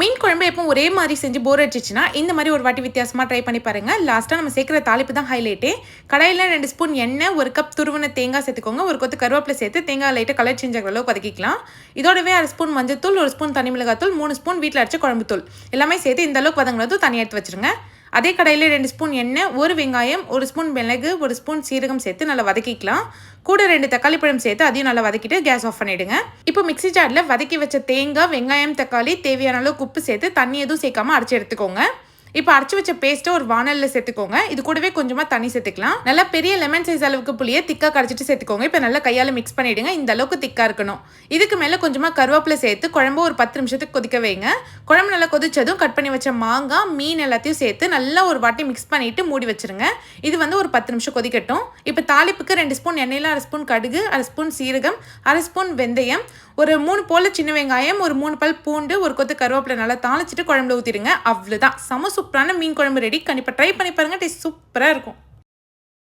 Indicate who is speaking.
Speaker 1: மீன் குழம்பு எப்போ ஒரே மாதிரி செஞ்சு போர் அடிச்சிச்சுன்னா இந்த மாதிரி ஒரு வாட்டி வித்தியாசமாக ட்ரை பண்ணி பாருங்கள் லாஸ்ட்டாக நம்ம சேர்க்குற தாளிப்பு தான் ஹைலைட்டே கடையில் ரெண்டு ஸ்பூன் எண்ணெய் ஒரு கப் துருவன தேங்காய் சேர்த்துக்கோங்க. ஒரு கொத்து கருவேப்பிலை சேர்த்து தேங்காய் லைட்டாக கலர் சேஞ்ச் ஆகிற அளவுக்கு வதக்கிக்கலாம். இதோடவே அரை ஸ்பூன் மஞ்சத்தூள் ஒரு ஸ்பூன் தனி மிளகாத்தூள் மூணு ஸ்பூன் வீட்டில் அடிச்ச குழம்பு தூள் எல்லாமே சேர்த்து இந்த அளவுக்கு வதங்கினதும் தனியாக எடுத்து வச்சுருங்க. அதே கடையில் ரெண்டு ஸ்பூன் எண்ணெய் ஒரு வெங்காயம் ஒரு ஸ்பூன் மிளகு ஒரு ஸ்பூன் சீரகம் சேர்த்து நல்லா வதக்கிக்கலாம். கூட ரெண்டு தக்காளி பழம் சேர்த்து அதையும் நல்லா வதக்கிட்டு கேஸ் ஆஃப் பண்ணிவிடுங்க இப்போ மிக்ஸி ஜாரில் வதக்கி வச்ச தேங்காய் வெங்காயம் தக்காளி தேவையான அளவுக்கு உப்பு சேர்த்து தண்ணி எதுவும் சேர்க்காம அரைச்சி எடுத்துக்கோங்க. இப்போ அரைச்சி வச்ச பேஸ்ட்டை ஒரு வானலில் சேர்த்துக்கோங்க. இது கூடவே கொஞ்சமாக தண்ணி சேர்த்துக்கலாம். நல்லா பெரிய லெமன் சைஸ் அளவுக்கு புளியை திக்காக கரைச்சிட்டு சேர்த்துக்கோங்க. இப்போ நல்லா கையால் மிக்ஸ் பண்ணிவிடுங்க இந்த அளவுக்கு திக்காக இருக்கணும். இதுக்கு மேலே கொஞ்சமாக கருவேப்பிலை சேர்த்து குழம்பு ஒரு பத்து நிமிஷத்துக்கு கொதிக்க வைங்க. குழம்பு நல்லா கொதிச்சதும் கட் பண்ணி வச்ச மாங்காய் மீன் எல்லாத்தையும் சேர்த்து நல்லா ஒரு வாட்டி மிக்ஸ் பண்ணிவிட்டு மூடி வச்சிருங்க. இது வந்து ஒரு பத்து நிமிஷம் கொதிக்கட்டும். இப்போ தாளிப்புக்கு ரெண்டு ஸ்பூன் எண்ணெயில் அரை ஸ்பூன் கடுகு அரை ஸ்பூன் சீரகம் அரை ஸ்பூன் வெந்தயம் ஒரு மூணு போல சின்ன வெங்காயம் ஒரு மூணு பல் பூண்டு ஒரு கொத்து கருவேப்பிலை நல்லா தாளிச்சிட்டு குழம்புல ஊற்றிடுங்க அவ்வளோதான் செம சூப்பரான மீன் குழம்பு ரெடி கண்டிப்பாக ட்ரை பண்ணி பாருங்கள் டேஸ்ட் சூப்பராக இருக்கும்.